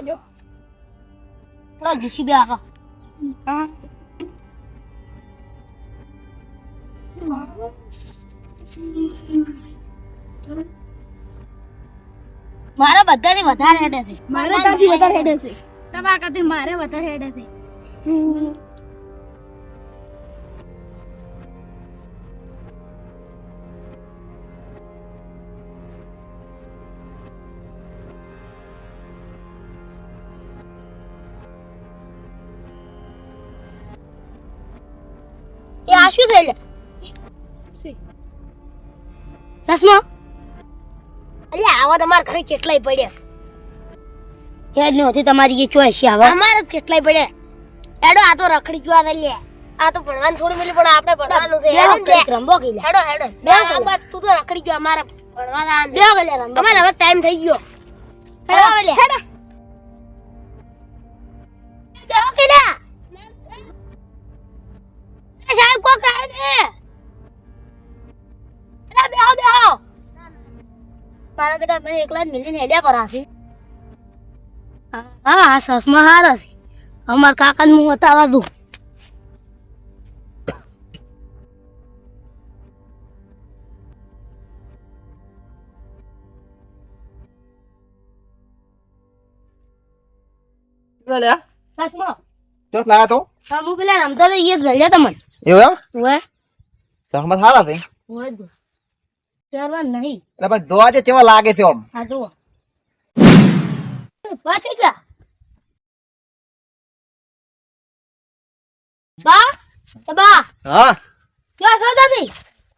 આજો. થોડા જીસીબી આવો હા. મારા બધાથી વધારે હેડે છે. મારે તારથી વધારે હેડે છે. તમારા કરતી મારે વધારે હેડે છે. એ આ શું થઈ લે સસમા? અલે આવો તમારા ઘરે કેટલાય પડ્યા યાદ નો હતી તમારી એ ચોઈસ હવે અમારે કેટલાય પડ્યા હેડો આ તો રખડી ગયો આ લે આ તો ભણવાનું છોડી મિલી પણ આપણે ભણવાનું છે. હેડો ને રંબો ગઈ હેડો હેડો. બે આ તું તો રખડી ગયો અમારે ભણવાના બે ગલે રંબો. અમારે હવે ટાઈમ થઈ ગયો. હેડો. હેડો. બેટા મેં એકલા જ મિલીને હેડ્યા કરાશે હા હા સસમાં હાર છે અમાર કાકાને હું બતાવા દઉં. સસમો. ચોટ લાયા તો. હા હું પેલા રમતો તો એ જ ગળ્યા તમને. એવું એમ? છે ઓએ દો ચાલવા નહીં. એટલે ભાઈ જોવા જે કેવા લાગે છે આમ. હા જુઓ. પાછું જા બા તો બા. હા? ક્યાં છો તમે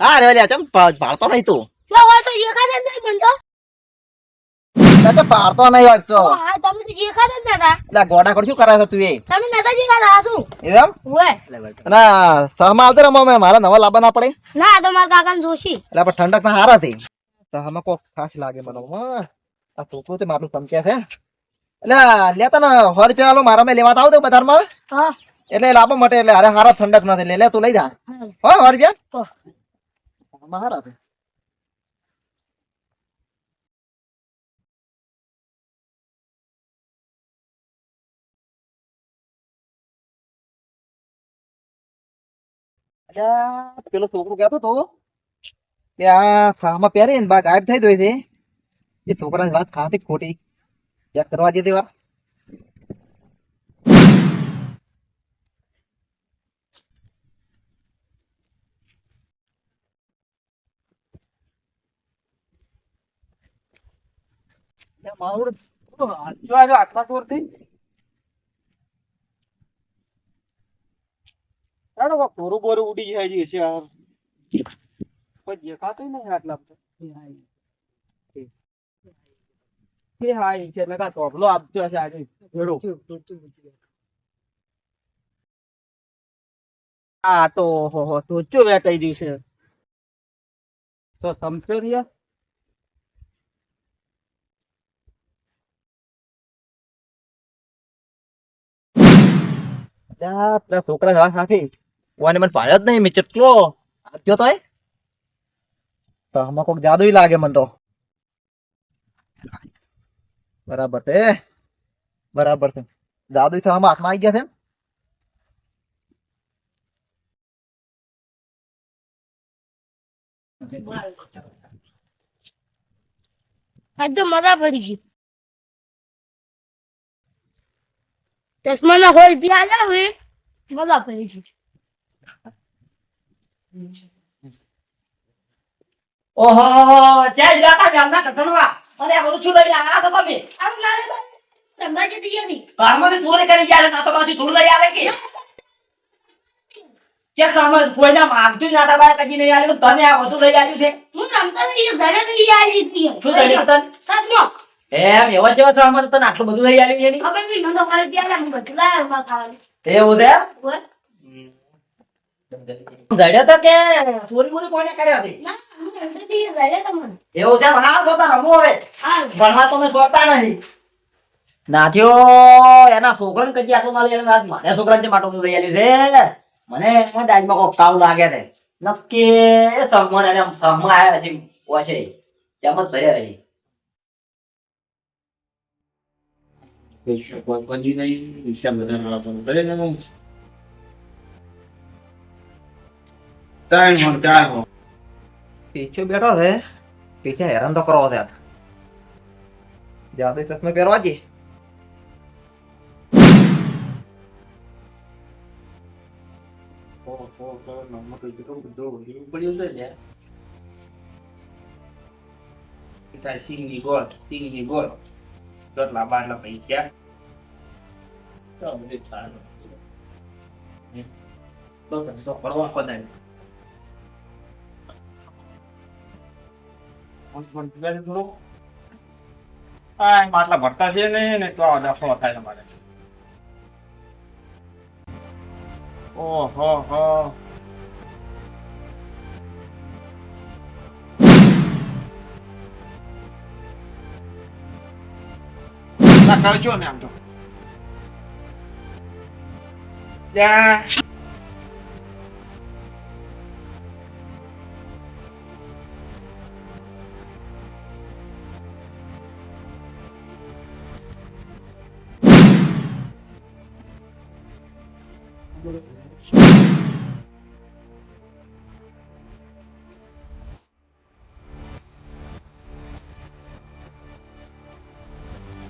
હા રે લે ચમ ભાળતો નહીં તું. ક્યાં હોય તો જ નહીં મને તો. એટલે તો નહીં તો હા તમે તો દેખાતા જ નતા એટલે ગોડા કોણ શું કરે છે તું એ? તમે નતા દેખાતા આ શું? એમ? ઓય. અને સહમાં આવતો રમવા મેં મારા નવા લાવવા ના પડે. ના તો મારા કાકાને જોશી. એટલે પણ ઠંડક ના હારા થી સહમાં કોક ખાસ લાગે મને આ છોકરું તે મારું ધમકે છે. એટલે લેતા ને સો રૂપિયા આલો મારા મેં લેવા આવ દો બજારમાં હા. એટલે લાવવા માટે એટલે અરે હારા ઠંડક નથી. લે લે તું લઈ જા. હો. સો રૂપિયા તો હારા પેલો છોકરો કહેતો હતો કે આ સામા પહેરે ને બા ગાયબ થઈ ગઈ છે એ છોકરાની વાત ખાતી ખોટી ચેક કરવા જતી વાર બોરું બોરું ઉડી જાય છે યાર. કોઈ દેખાતો નહીં આટલા બધા. એ હાય. છે એટલે કાં તોફલો આપતો છે આજે. ભેડો. આ તો હો હો તો ચો વેટાઈ ગઈ છે? તો સમજો યાર અલ્યા, પેલા સાથે. મને ભાડ્યો જ નહીં મેં કેટલો આપ્યો તો એ તો આમાં કોક જાદુ લાગે મને તો બરાબર છે બરાબર છે જાદુ તો આમાં હાથમાં આવી ગયા છે ને? આજ તો મજા પડી ગઈ ચશ્મા ના હોલ બી આવ્યા હવે મજા પડી ગઈ ઓહો ક્યાંય જતા ગામના કટણવા અને આ બધું શું લઈને આ તો તમે? આમ મારે રમવા જતી હતી ઘરમાંથી ચોરી કરી જાય છે, તો પાછી ધૂળ લઈ આવે કે? કેમ સામે કોઈના માંગતું ના હતા બાય કદી નહીં આલે તને આ બધું લઈ આવ્યું છે? હું રમતા લઈ એ ઘરે તો ઈ આવી હતી. શું થયું તન? સસમો એમ એવો જેવો સામાન તને આટલું બધું લઈ આવ્યું છે? ખબર નહીં મને તો ખાલી ત્યાં હું બધું લાવ્યો ખાવાનું. એવું છે. જડ્યો તો કે ચોરી બોરી કોને કર્યા હતી? ના હું રમતી હતી એ ઘરે તો મને. એવું છે હા તો રમો હવે. ભણવા તો છોડતા નહીં નાથ્યો એના છોકરાને કદી આટલું મારી એને છોકરાને જે માટો લઈ છે મને એમાં ડાજમાં કોક કાવ લાગે છે. નક્કી સગમણ એને સગમાં આવ્યા છે ઓછે. તેમ જ ભર્યા છે? પીછો બેઠો છે પીછે હેરાન તો કરો છે જાતે ચશ્મા પહેરવા જઈએ સિંગની ગોળ સિંગની ને કેટલા બાટલા પૈસા તો બધું સારું તો તો કરવા પડાય આ માટલા ભરતા છે ને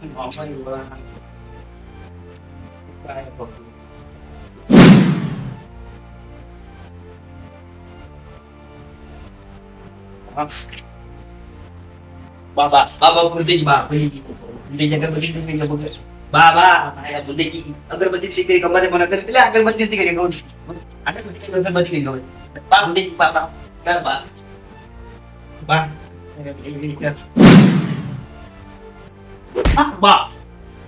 ને તો આ દફો થાય તમારે ઓહો હો ના કરજો ને આમ તો ત્યાં બાબા બાબા ભૂલજી બા ભૂલજી અગરબત્તી દીકરી કે બોલે બાબા મારા ભૂલજી અગરબત્તી દીકરી કે મને મને અગર પેલા અગરબત્તી દીકરી કહું અગરબત્તી અગરબત્તી કહું બા ભૂલજી બાબા બાબા બા બા બા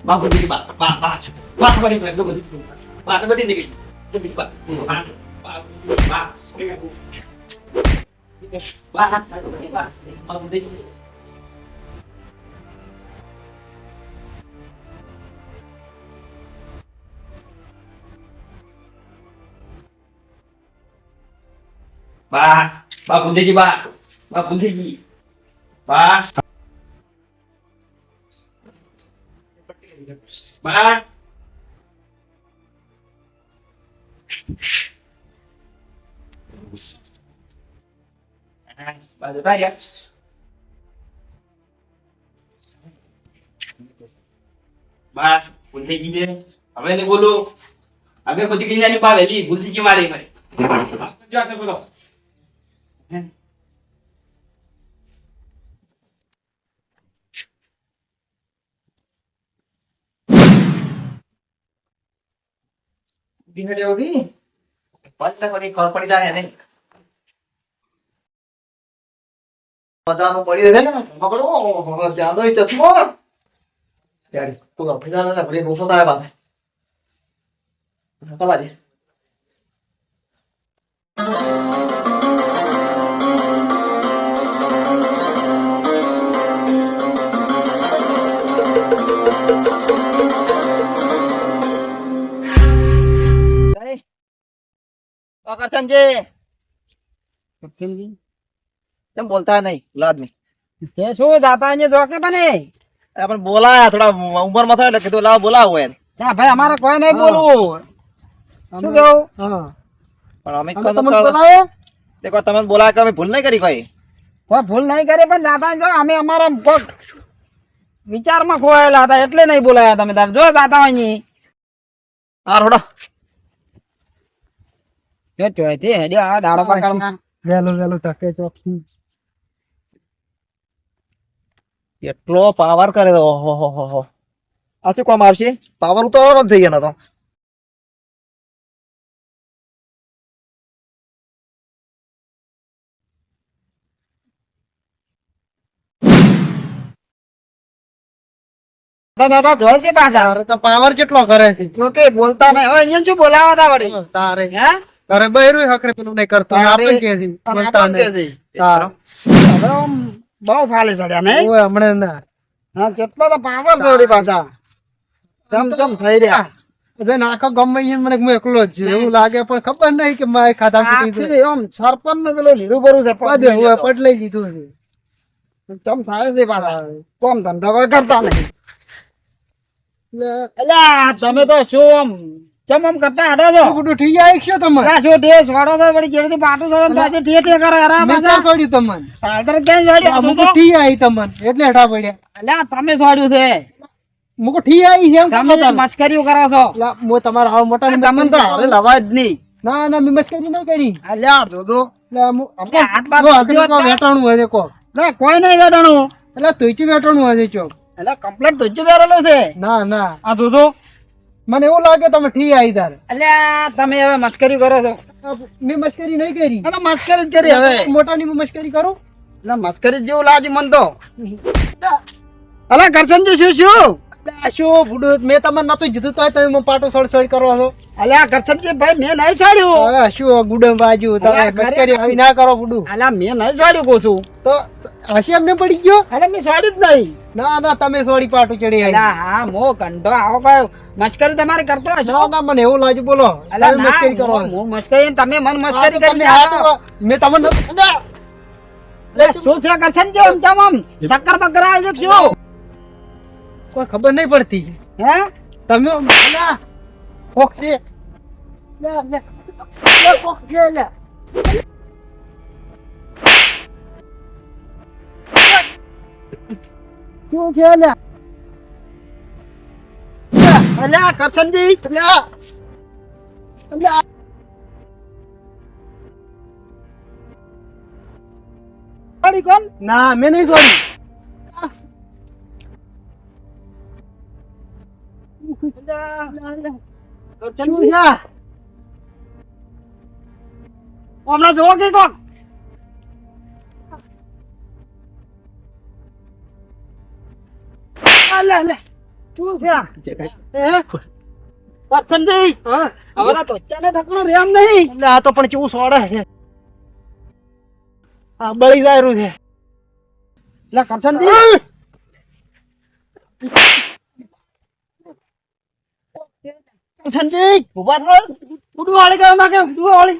બા ભૂલજી બા બા બા બા બડી અગરબત્તી બા અગરબત્તી દીકરી ભૂલજી બા બા બા બા બા બા ભૂલજી ba ba punti ba ba punti ba ba ba depan ya ba punti gini apa ini bolu agar punti gini aja pak Beli punti gimana ini Jangan bolo. બિનડી ઉડી પલ્લે પડી ખબર પડી જાય ને બધાનું પડી રહે ને પકડો જાદો ચશ્મો ત્યારે તું અફીના ના ઘડી ગુસ્સો થાય બાદ તમારે કરશનજી કેમ બોલતા નહીં? પેલા આદમી. છે શું દાતા ને જોકે બને? આપણે બોલાયા થોડા ઉંમરમાં થાય એટલે કીધું લાવ બોલાવો એમ. ત્યાં ભાઈ અમારે કોઈ નહીં હા. બોલવું. શું કેવું પણ અમે તમને બોલાયો દેખો તમે બોલાયા કે અમે ભૂલ નહીં કરી કોઈ? કોઈ ભૂલ નહીં કરી પણ દાદા જો અમે અમારા કોક વિચારમાં ખોવાયેલા હતા એટલે નહીં બોલાયા તમે તાર જો દાદા હોયની હા રોડો હોય તે હેડ્યો આ દાડો પકડમાં. વહેલું વહેલું તકે ચોખ્ખી એટલો પાવર કરે તો ઓહો હો હો હો. આ શું કામ આવશે? પાવર ઉતારવાનો જ થઈ ગયો તો. દાદા જોઈ છે પાછા? તો પાવર કેટલો કરે છે? જો કે બોલતા નહીં. હવે અહીંયા શું બોલાવા હતા વળી? તારે. હે તારે બહેરું હકરે પેલું નહીં કરતો. આપણે કે છે બોલતા નહીં. છે. હવે આમ બહુ ફાલે સડ્યા નહીં? ઓય હમણે ના. હા કેટલો તો પાવર દોડી પાછા. ચમ ચમ થઈ રહ્યા. જઈને આખો ગમે ઈ મને હું એકલો જ છું. એવું લાગે પણ ખબર નહીં કે મારે ખાધા ફૂટી છે આમ સરપંચનું પેલું લીલું ભરું છે નહીં હું જતો. પટલાઈ છે. ચમ થાય છે પાછા. કોમ ધંધો કોઈ કરતા નહીં. તમે તો શું આમ ચમ આમ કરતા આડો છો. બધું ઠી જાય છે તમે આ શું ઢે છોડો છો વળી જેડી પાટું છોડો ને પાછી ઠે ઠે કરે અરે મજા છોડી તમને? તાર ક્યાં? આ તો- ઠી આવી તમને એટલે હેઠા પડ્યા. અલ્યા તમે છોડ્યું છે. મુકુ ઠી આવી છે તમે તો મસ્કરીઓ કરો છો. મો તમારા આવા મોટા તમને તો હવે લવાય જ નહીં. ના. ના મે મસ્કરી નહીં કરી. અલ્યા જ ના. વેટાણું હોય છે કહો કોઈ નહીં વેટાણું. એટલે તોયચી વેટાણું હોય છે ચોક એટલે કમ્પ્લેટ તો જ વેરેલો છે. ના ના. આ જોજો મને એવું લાગે તમે ઠી આવી તારે. અલ્યા તમે હવે મસ્કરી કરો છો. મેં મસ્કરી નહીં કરી. અને મસ્કરી કરી હવે. મોટાની મશ્કરી મસ્કરી કરું? એટલે મસ્કરી જેવું લાગે મન તો. અલા કરશનજી શું શું? શું ભૂડું મેં તમને નતું કીધું તો તમે મને પાટો સડસડ કરો છો. અલ્યા કરશનજી ભાઈ મેં નહીં છોડ્યું અરે શું ગુડમ બાજુ તમે મસ્કરી આવી ના કરો ભૂડું. અલ્યા મેં નહીં છોડ્યું કહું છું. તો હસી અમને પડી ગયો? અરે મેં સાડી જ નહીં. ના ના તમે સોડી પાટું ચડી આવી હા મો કંઠો આવો કયો. મસ્કરી તમારે કરતો હશો? ના મને એવું લાગ્યું બોલો. તમે મસ્કરી કરો હું- મસ્કરી તમે મન મસ્કરી કરી મેં તમને લે શું છે કરછન જો ચમ આમ શક્કર બકર આવી છે શું? કોઈ ખબર નહીં પડતી. હે? તમે ના છે. ના, ના. ના, કોક શું છે લ્યા? અલ્યા કરશનજી લ્યા. લ્યા. છોડી કોણ ના મેં નહીં છે હમણાં જોવો કે કોણ લે લે. શું છે? હે? પસંદ હા. હવે તો ચાલે ઢકણો રેમ નહીં. આ તો પણ કેવું સોડા છે. આ બળી જાય રહ્યું છે. લા કરસંદ સંજય ભૂપા થયો ઉડવા વાળી કરવા માંગે ઉડવા વાળી?